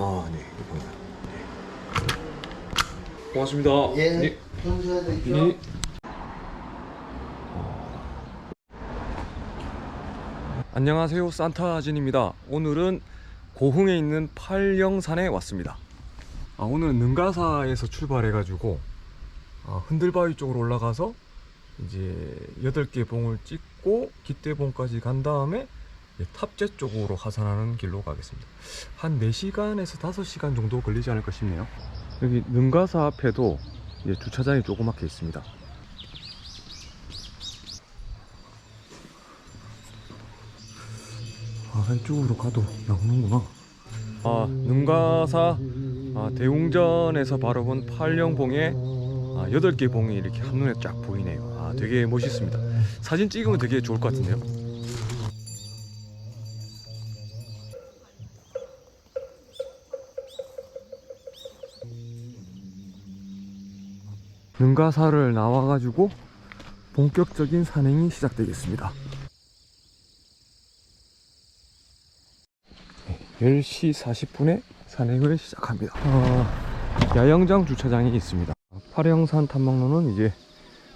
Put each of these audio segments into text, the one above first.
아, 네, 이거입니다. 네. 고맙습니다. 예. 네. 평소에 되죠. 네. 안녕하세요 산타진입니다 오늘은 고흥에 있는 팔령산에 왔습니다 아, 오늘은 능가사에서 출발해 가지고 아, 흔들바위 쪽으로 올라가서 이제 8개 봉을 찍고 기대봉까지 간 다음에 탑재 쪽으로 하산하는 길로 가겠습니다 한 4시간에서 5시간 정도 걸리지 않을까 싶네요 여기 능가사 앞에도 주차장이 조그맣게 있습니다 아, 왼쪽으로 가도 나오는구나. 아, 능가사 아, 대웅전에서 바로 본 팔령봉에 아, 8개 봉이 이렇게 한눈에 쫙 보이네요. 아, 되게 멋있습니다. 사진 찍으면 되게 좋을 것 같은데요. 능가사를 나와가지고 본격적인 산행이 시작되겠습니다. 10시 40분에 산행을 시작합니다. 아, 야영장 주차장이 있습니다. 파령산 탐방로는 이제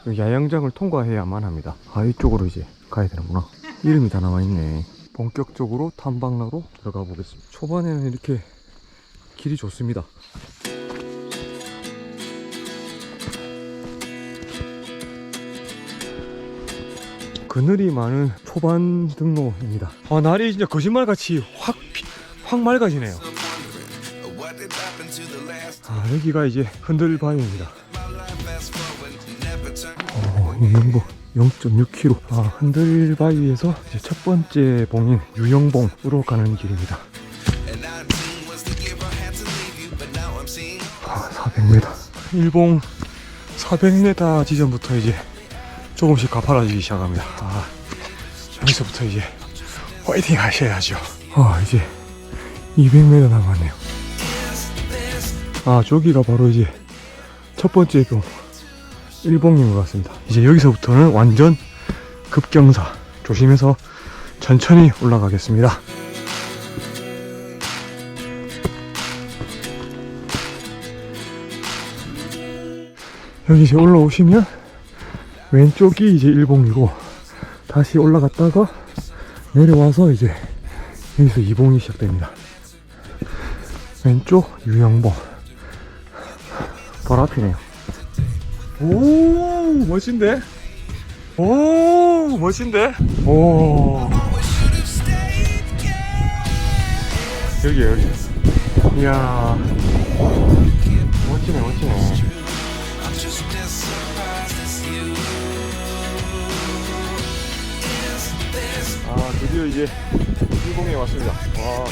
이 야영장을 통과해야만 합니다. 아, 이쪽으로 이제 가야 되는구나. 이름이 다 나와있네. 본격적으로 탐방로로 들어가 보겠습니다. 초반에는 이렇게 길이 좋습니다. 그늘이 많은 초반 등로입니다. 아, 날이 진짜 거짓말같이 확, 피- 확 맑아지네요. 아, 여기가 이제 흔들바위입니다. 어, 유영봉 0.6km. 아, 흔들바위에서 첫 번째 봉인 유영봉으로 가는 길입니다. 아, 400m. 일봉 400m 지점부터 이제 조금씩 가파라지기 시작합니다. 아, 여기서부터 이제 화이팅 하셔야죠. 아, 이제 200m 남았네요. 아, 저기가 바로 이제 첫 번째 봉 일봉인 것 같습니다. 이제 여기서부터는 완전 급경사 조심해서 천천히 올라가겠습니다. 여기 이제 올라오시면 왼쪽이 이제 일봉이고 다시 올라갔다가 내려와서 이제 여기서 이봉이 시작됩니다. 왼쪽 유영봉 바로 앞이네요. 오 멋진데? 오 멋진데? 오 여기 여기 이야 멋지네 멋지네 아 드디어 이제 일봉에 왔습니다. 와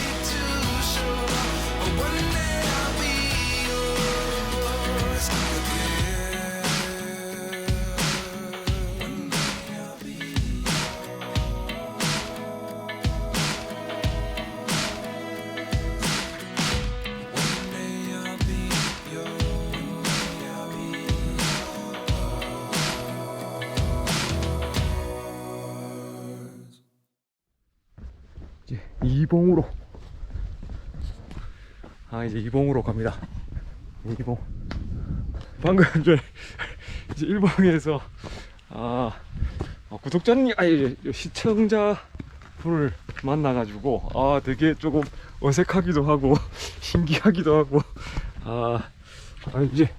이봉으로. 아 이제 이봉으로 갑니다. 이봉. 방금 저 이제 일봉에서 아 어, 구독자님 아니 이제 시청자 분을 만나가지고 아 되게 조금 어색하기도 하고 신기하기도 하고 아, 아 이제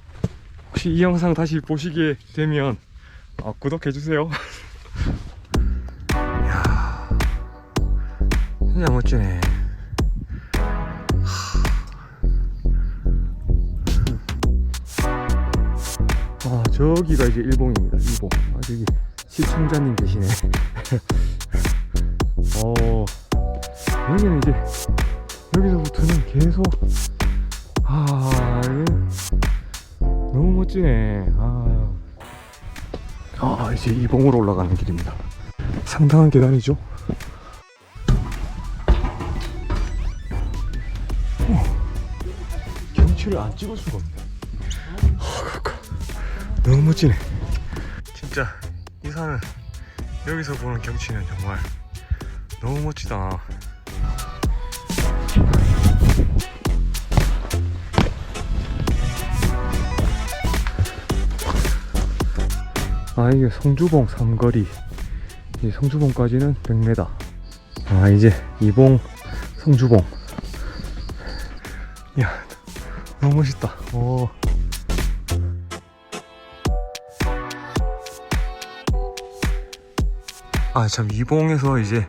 혹시 이 영상 다시 보시게 되면 아, 구독해 주세요. 진짜 멋지네. 아 저기가 이제 일봉입니다. 일봉. 아 저기 시청자님 계시네. 어 여기는 이제 여기서부터는 계속 아 너무 멋지네. 아, 아 이제 이봉으로 올라가는 길입니다. 상당한 계단이죠. 사실 안 찍을 수가 없네. 아, 너무 멋지네. 진짜 이 산은 여기서 보는 경치는 정말 너무 멋지다. 아 이게 성주봉 삼거리. 이 성주봉까지는 100m 아 이제 이봉 성주봉. 야 너무 멋있다. 오. 아 참 이봉에서 이제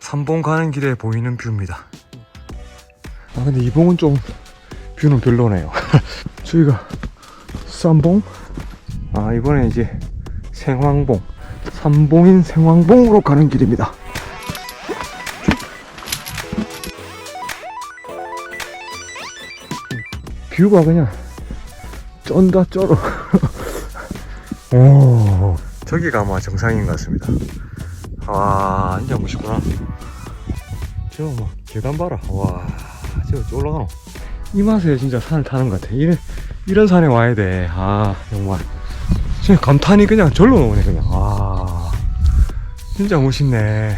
삼봉 가는 길에 보이는 뷰입니다. 아 근데 이봉은 좀 뷰는 별로네요. 저희가 쌈봉? 아 이번에 이제 생황봉. 삼봉인 생황봉으로 가는 길입니다 뷰가 그냥 쩐다 쩔어. 오. 저기가 아마 정상인 것 같습니다. 아 진짜 멋있구나. 저거 막 계단 봐라. 와 저거 올라가노. 이 맛에 진짜 산을 타는 것 같아. 이런, 이런 산에 와야 돼아 정말. 진짜 감탄이 그냥 절로 나오네 그냥. 아 진짜 멋있네.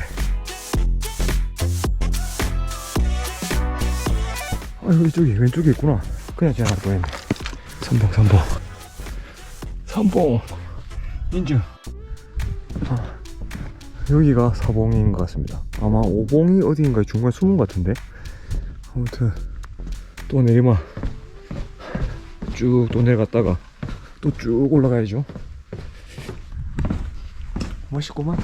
아이고 이쪽에 왼쪽에 있구나 그냥 지나갈 뻔했네. 삼봉 삼봉. 삼봉. 인증. 아, 여기가 사봉인 것 같습니다. 아마 오봉이 어디인가에 중간에 숨은 것 같은데? 아무튼 또 내리막 쭉 또 내려갔다가 또 쭉 올라가야죠. 멋있구만.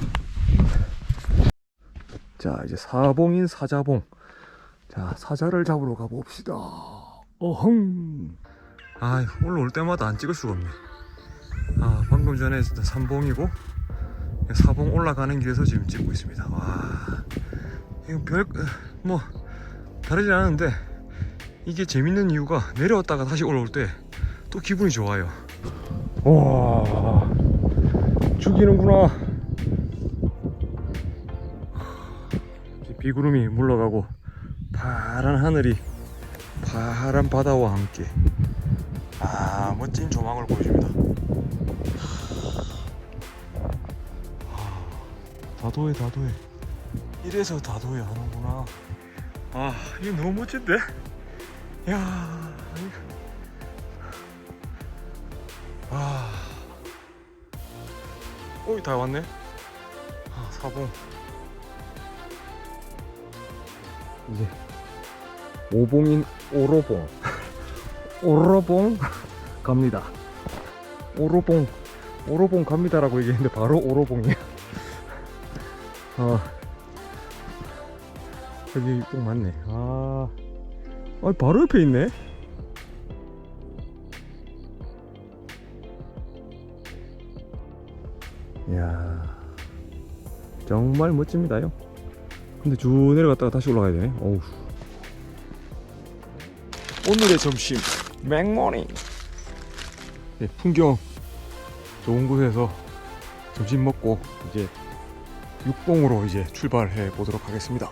자 이제 사봉인 사자봉. 자 사자를 잡으러 가봅시다 어흥. 아 올라올 때마다 안 찍을 수가 없네. 아 방금 전에 삼봉이고 사봉 올라가는 길에서 지금 찍고 있습니다. 와 이거 별 뭐 다르진 않은데 이게 재밌는 이유가 내려왔다가 다시 올라올 때 또 기분이 좋아요. 와 죽이는구나. 이제 비구름이 물러가고 파란 하늘이 파란 바다와 함께 아 멋진 조망을 보여줍니다. 아, 다도해 다도해. 이래서 다도해 하는구나. 아 이거 너무 멋진데? 야 아. 오이 다 왔네? 아 사봉. 이제 오봉인 오로봉. 오로봉? 갑니다. 오로봉. 오로봉 갑니다 라고 얘기했는데 바로 오로봉이야 아 여기 꼭 맞네. 아, 아 바로 옆에 있네. 이야. 정말 멋집니다요. 근데 쭉 내려갔다가 다시 올라가야 되네. 어우 오늘의 점심 맥모닝. 네, 풍경 좋은 곳에서 점심 먹고 이제 육봉으로 이제 출발해 보도록 하겠습니다